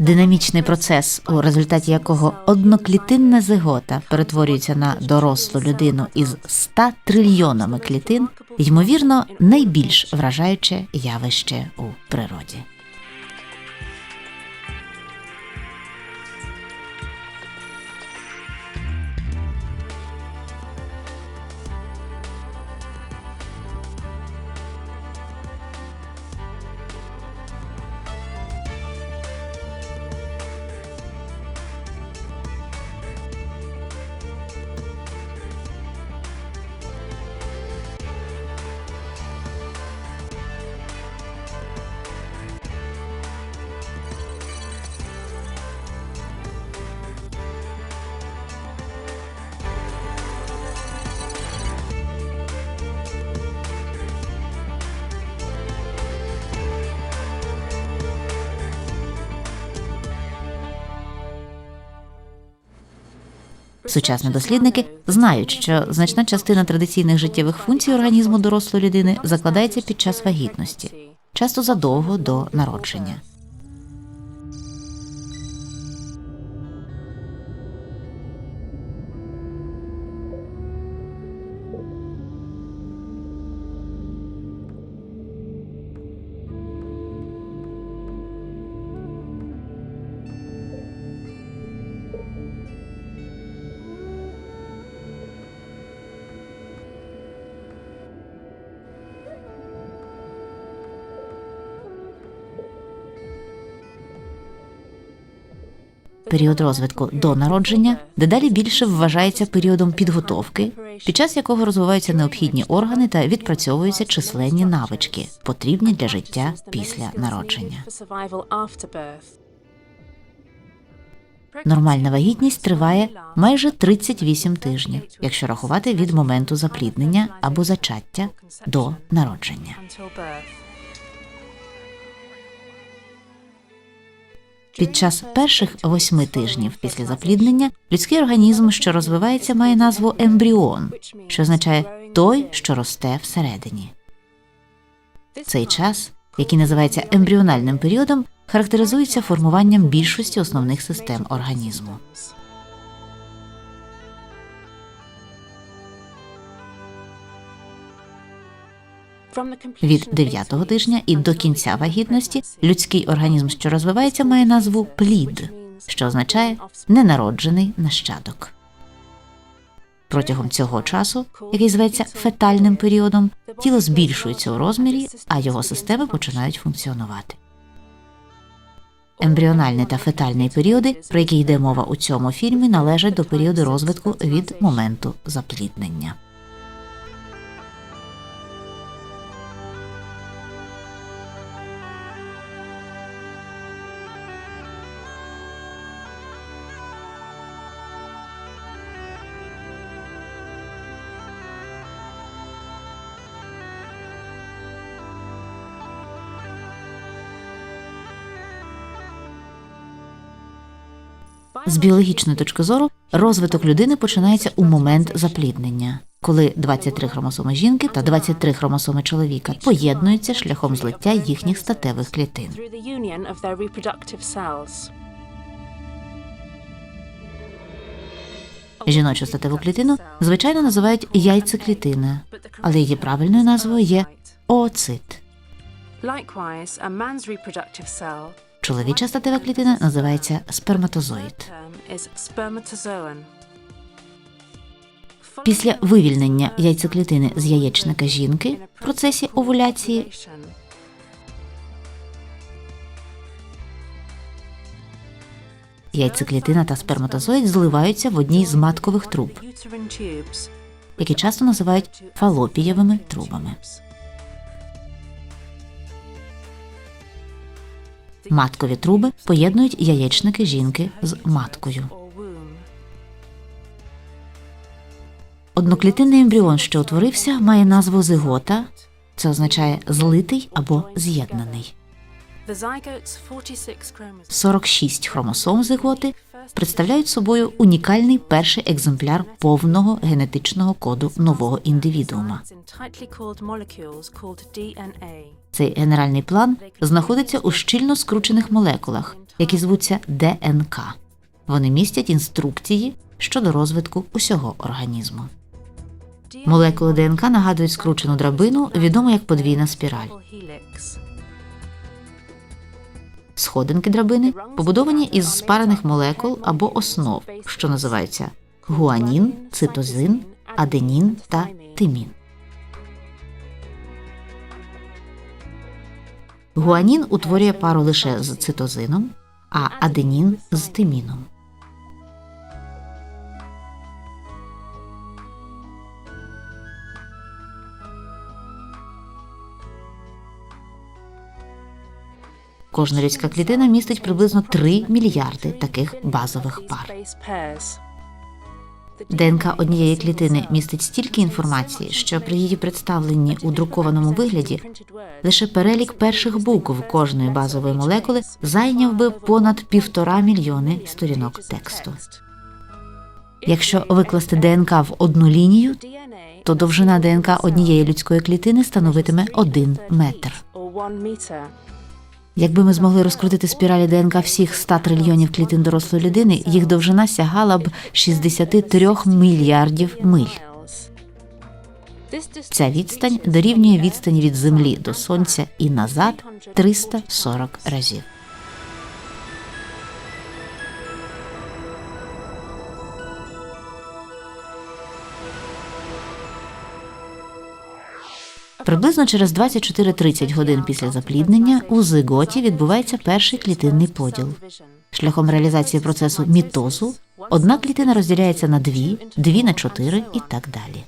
Динамічний процес, у результаті якого одноклітинна зигота перетворюється на дорослу людину із 100 трильйонами клітин, ймовірно, найбільш вражаюче явище у природі. Сучасні дослідники знають, що значна частина традиційних життєвих функцій організму дорослої людини закладається під час вагітності, часто задовго до народження. Період розвитку до народження дедалі більше вважається періодом підготовки, під час якого розвиваються необхідні органи та відпрацьовуються численні навички, потрібні для життя після народження. Нормальна вагітність триває майже 38 тижнів, якщо рахувати від моменту запліднення або зачаття до народження. Під час перших восьми тижнів після запліднення людський організм, що розвивається, має назву ембріон, що означає той, що росте всередині. Цей час, який називається ембріональним періодом, характеризується формуванням більшості основних систем організму. Від дев'ятого тижня і до кінця вагітності людський організм, що розвивається, має назву плід, що означає ненароджений нащадок. Протягом цього часу, який зветься фетальним періодом, тіло збільшується у розмірі, а його системи починають функціонувати. Ембріональний та фетальний періоди, про які йде мова у цьому фільмі, належать до періоду розвитку від моменту запліднення. З біологічної точки зору розвиток людини починається у момент запліднення, коли 23 хромосоми жінки та 23 хромосоми чоловіка поєднуються шляхом злиття їхніх статевих клітин. Жіночу статеву клітину звичайно називають яйцеклітина, але її правильною назвою є ooцит. Чоловіча статева клітина називається сперматозоїд. Після вивільнення яйцеклітини з яєчника жінки в процесі овуляції яйцеклітина та сперматозоїд зливаються в одній з маткових труб, які часто називають фалопієвими трубами. Маткові труби поєднують яєчники жінки з маткою. Одноклітинний ембріон, що утворився, має назву зигота. Це означає злитий або з'єднаний. The zygote's 46 хромосом зиготи представляють собою унікальний перший екземпляр повного генетичного коду нового індивідуума. Цей генеральний план знаходиться у щільно скручених молекулах, які звуться ДНК. Вони містять інструкції щодо розвитку усього організму. Молекули ДНК нагадують скручену драбину, відому як подвійна спіраль. Сходинки драбини побудовані із спарених молекул або основ, що називаються гуанін, цитозин, аденін та тимін. Гуанін утворює пару лише з цитозином, а аденін з тиміном. Кожна людська клітина містить приблизно 3 мільярди таких базових пар. ДНК однієї клітини містить стільки інформації, що при її представленні у друкованому вигляді лише перелік перших букв кожної базової молекули зайняв би понад півтора мільйони сторінок тексту. Якщо викласти ДНК в одну лінію, то довжина ДНК однієї людської клітини становитиме 1 метр. Якби ми змогли розкрутити спіралі ДНК всіх 100 трильйонів клітин дорослої людини, їх довжина сягала б 63 мільярдів миль. Ця відстань дорівнює відстані від Землі до Сонця і назад 340 разів. Приблизно через 24-30 годин після запліднення у зиготі відбувається перший клітинний поділ. Шляхом реалізації процесу мітозу одна клітина розділяється на дві, дві на чотири і так далі.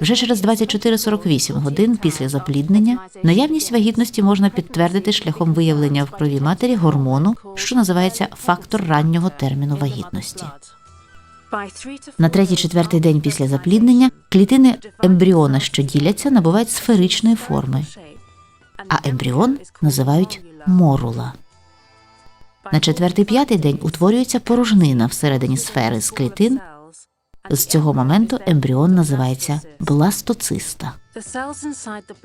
Вже через 24-48 годин після запліднення наявність вагітності можна підтвердити шляхом виявлення в крові матері гормону, що називається фактор раннього терміну вагітності. На третій-четвертий день після запліднення клітини ембріона, що діляться, набувають сферичної форми, а ембріон називають морула. На четвертий-п'ятий день утворюється порожнина всередині сфери з клітин. З цього моменту ембріон називається бластоциста.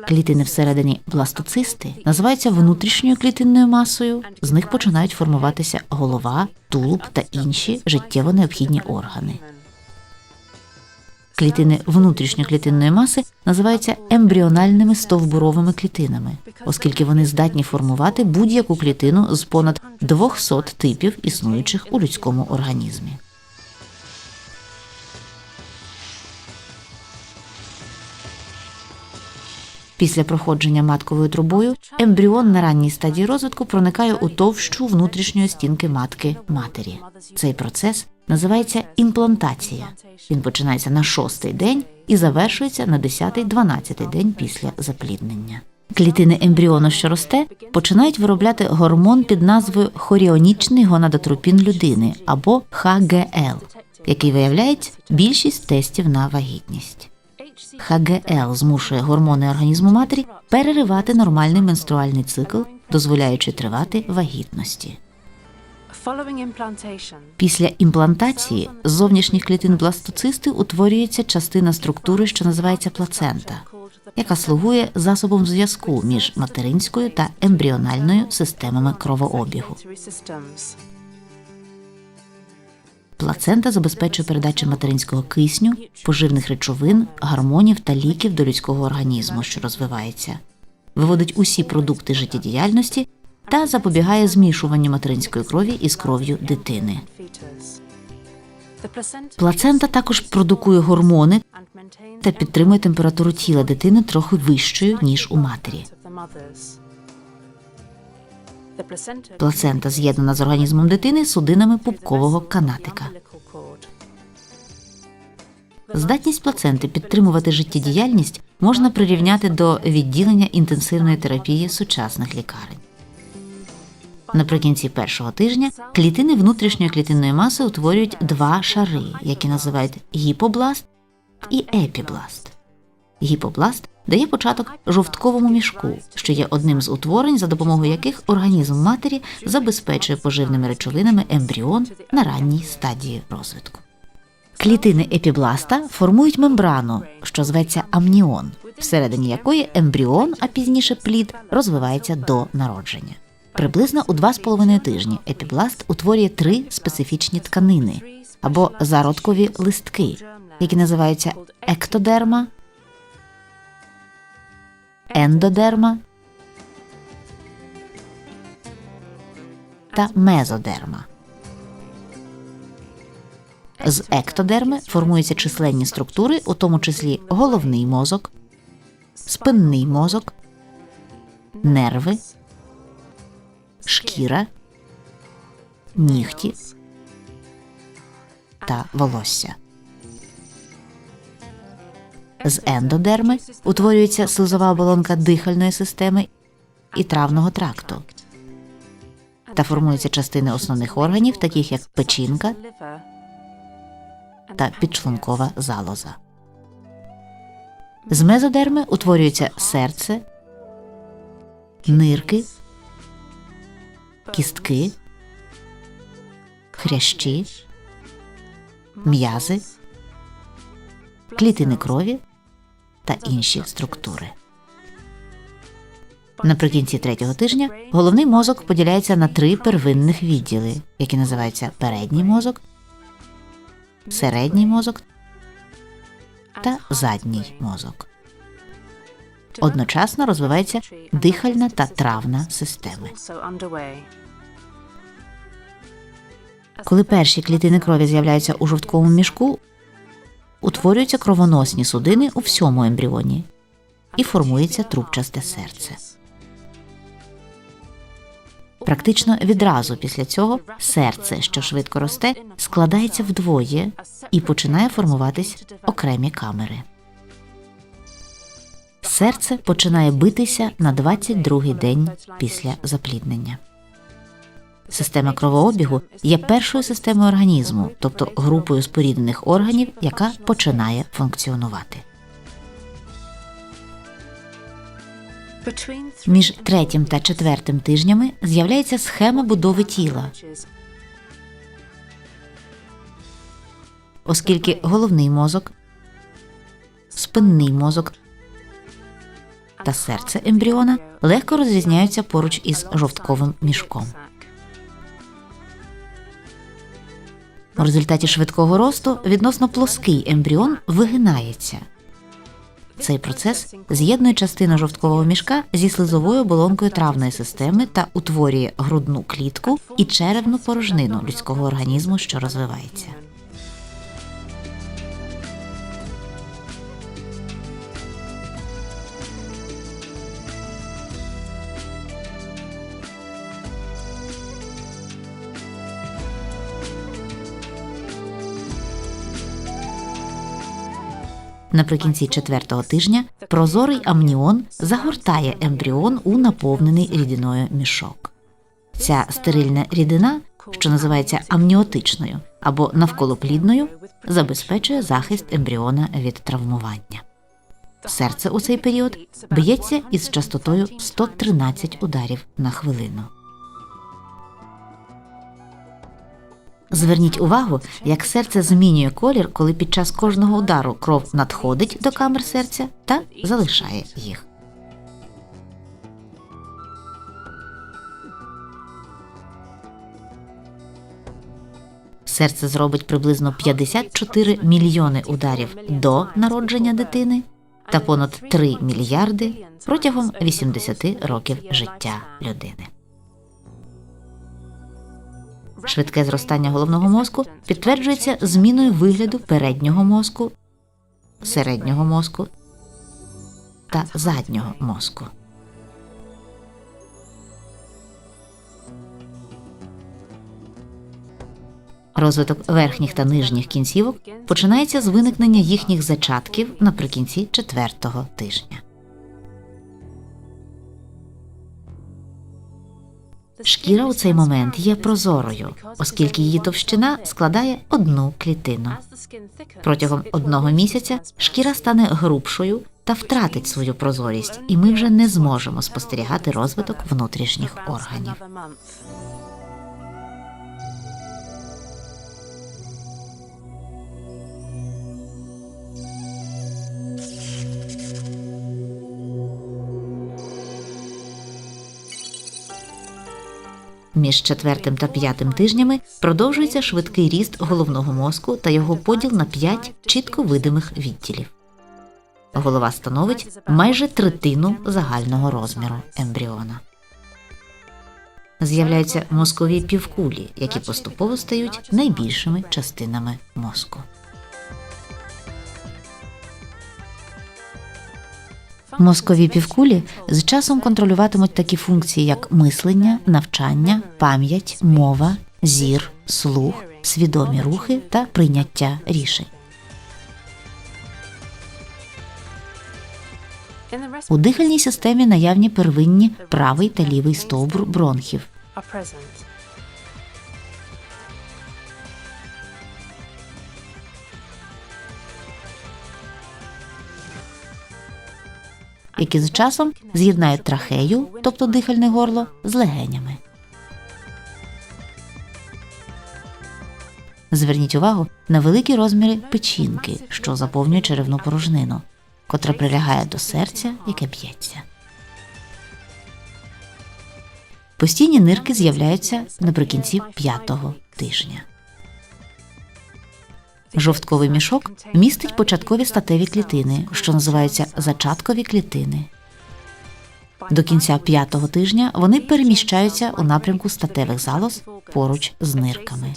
Клітини всередині бластоцисти називаються внутрішньою клітинною масою. З них починають формуватися голова, тулуб та інші життєво необхідні органи. Клітини внутрішньоклітинної маси називаються ембріональними стовбуровими клітинами, оскільки вони здатні формувати будь-яку клітину з понад 200 типів існуючих у людському організмі. Після проходження матковою трубою ембріон на ранній стадії розвитку проникає у товщу внутрішньої стінки матки матері. Цей процес називається імплантація. Він починається на шостий день і завершується на 10-12 день після запліднення. Клітини ембріону, що росте, починають виробляти гормон під назвою хоріонічний гонадотропін людини або ХГЛ, який виявляє більшість тестів на вагітність. ХГЛ змушує гормони організму матері переривати нормальний менструальний цикл, дозволяючи тривати вагітності. Після імплантації з зовнішніх клітин бластоцисти утворюється частина структури, що називається плацента, яка слугує засобом зв'язку між материнською та ембріональною системами кровообігу. Плацента забезпечує передачу материнського кисню, поживних речовин, гормонів та ліків до людського організму, що розвивається, виводить усі продукти життєдіяльності та запобігає змішуванню материнської крові із кров'ю дитини. Плацента також продукує гормони та підтримує температуру тіла дитини трохи вищою ніж у матері. Плацента з'єднана з організмом дитини судинами пупкового канатика. Здатність плаценти підтримувати життєдіяльність можна прирівняти до відділення інтенсивної терапії сучасних лікарень. Наприкінці першого тижня клітини внутрішньої клітинної маси утворюють два шари, які називають гіпобласт і епібласт. Гіпобласт дає початок жовтковому мішку, що є одним з утворень, за допомогою яких організм матері забезпечує поживними речовинами ембріон на ранній стадії розвитку. Клітини епібласта формують мембрану, що зветься амніон, всередині якої ембріон, а пізніше плід, розвивається до народження. Приблизно у 2,5 тижні епібласт утворює три специфічні тканини або зародкові листки, які називаються ектодерма, ендодерма та мезодерма. З ектодерми формуються численні структури, у тому числі головний мозок, спинний мозок, нерви, шкіра, нігті та волосся. З ендодерми утворюється слизова оболонка дихальної системи і травного тракту та формуються частини основних органів, таких як печінка та підшлункова залоза. З мезодерми утворюються серце, нирки, кістки, хрящі, м'язи, клітини крові та інші структури. Наприкінці третього тижня головний мозок поділяється на три первинних відділи, які називаються передній мозок, середній мозок та задній мозок. Одночасно розвивається дихальна та травна системи. Коли перші клітини крові з'являються у жовтковому мішку, утворюються кровоносні судини у всьому ембріоні і формується трубчасте серце. Практично відразу після цього серце, що швидко росте, складається вдвоє і починає формуватись окремі камери. Серце починає битися на 22-й день після запліднення. Система кровообігу є першою системою організму, тобто групою споріднених органів, яка починає функціонувати. Між третім та четвертим тижнями з'являється схема будови тіла, оскільки головний мозок, спинний мозок та серце ембріона легко розрізняються поруч із жовтковим мішком. У результаті швидкого росту відносно плоский ембріон вигинається. Цей процес з'єднує частину жовткового мішка зі слизовою оболонкою травної системи та утворює грудну клітку і черевну порожнину людського організму, що розвивається. Наприкінці четвертого тижня прозорий амніон загортає ембріон у наповнений рідиною мішок. Ця стерильна рідина, що називається амніотичною або навколоплідною, забезпечує захист ембріона від травмування. Серце у цей період б'ється із частотою 113 ударів на хвилину. Зверніть увагу, як серце змінює колір, коли під час кожного удару кров надходить до камер серця та залишає їх. Серце зробить приблизно 54 мільйони ударів до народження дитини та понад 3 мільярди протягом 80 років життя людини. Швидке зростання головного мозку підтверджується зміною вигляду переднього мозку, середнього мозку та заднього мозку. Розвиток верхніх та нижніх кінцівок починається з виникнення їхніх зачатків наприкінці четвертого тижня. Шкіра у цей момент є прозорою, оскільки її товщина складає одну клітину. Протягом одного місяця шкіра стане грубшою та втратить свою прозорість, і ми вже не зможемо спостерігати розвиток внутрішніх органів. Між четвертим та п'ятим тижнями продовжується швидкий ріст головного мозку та його поділ на п'ять чітко видимих відділів. Голова становить майже третину загального розміру ембріона. З'являються мозкові півкулі, які поступово стають найбільшими частинами мозку. Мозкові півкулі з часом контролюватимуть такі функції, як мислення, навчання, пам'ять, мова, зір, слух, свідомі рухи та прийняття рішень. У дихальній системі наявні первинні правий та лівий стовбур бронхів. Які з часом з'єднають трахею, тобто дихальне горло, з легенями. Зверніть увагу на великі розміри печінки, що заповнює черевну порожнину, котра прилягає до серця, яке б'ється. Постійні нирки з'являються наприкінці п'ятого тижня. Жовтковий мішок містить початкові статеві клітини, що називаються зачаткові клітини. До кінця п'ятого тижня вони переміщаються у напрямку статевих залоз поруч з нирками.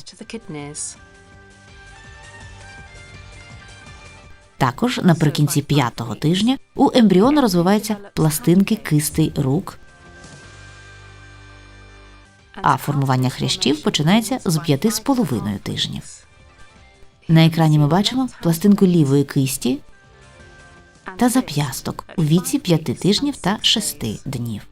Також наприкінці п'ятого тижня у ембріону розвиваються пластинки кистей рук, а формування хрящів починається з п'яти з половиною тижнів. На екрані ми бачимо пластинку лівої кисті та зап'ясток у віці п'яти тижнів та шести днів.